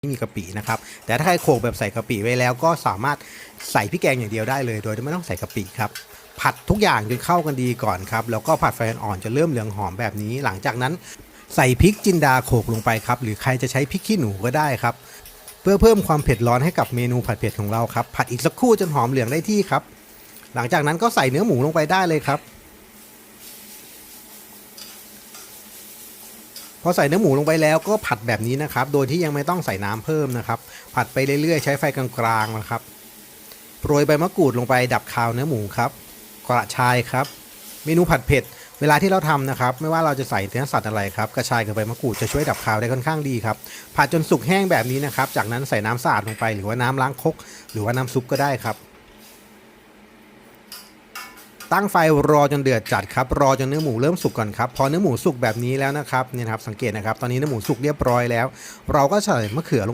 ไม่มีกะปินะครับ แต่ถ้าใครโขลกแบบใส่กะปิไว้แล้ว ก็สามารถใส่พริกแกงอย่างเดียวได้เลย โดยไม่ต้องใส่กะปิครับ ผัดทุกอย่างจนเข้ากันดีก่อนครับ แล้วก็ผัดไฟอ่อนจะเริ่มเหลืองหอมแบบนี้ หลังจากนั้นใส่พริกจินดาโขลกลงไปครับ หรือใครจะใช้พริกขี้หนูก็ได้ครับ เพื่อเพิ่มความเผ็ดร้อนให้กับเมนูผัดเผ็ดของเราครับ ผัดอีกสักครู่จนหอมเหลืองได้ที่ครับ หลังจากนั้นก็ใส่เนื้อหมูลงไปได้เลยครับ อใส่เนื้อหมูลงไปแล้วก็ผัดแบบนี้นะครับ โดยที่ยังไม่ต้องใส่น้ำเพิ่มนะครับ ผัดไปเรื่อยๆ ใช้ไฟกลางๆนะครับโปรยใบมะกรูดลงไปดับคาวเนื้อหมูครับกระชายครับ เมนูผัดเผ็ดเวลาที่เราทำนะครับ ไม่ว่าเราจะใส่เนื้อสัตว์อะไรครับกระชายกับใบมะกรูดจะช่วยดับคาวได้ค่อนข้างดีครับผัดจนสุกแห้งแบบนี้นะครับ จากนั้นใส่น้ำสะอาดลงไป หรือว่าน้ำล้างคกหรือว่าน้ำซุปก็ได้ครับ ตั้งไฟรอจนเดือดจัดครับรอจนเนื้อหมูเริ่มสุกก่อนครับพอเนื้อหมูสุกแบบนี้แล้วนะครับเนี่ยครับสังเกตนะครับตอนนี้เนื้อหมูสุกเรียบร้อยแล้ว เราก็ใส่มะเขือลง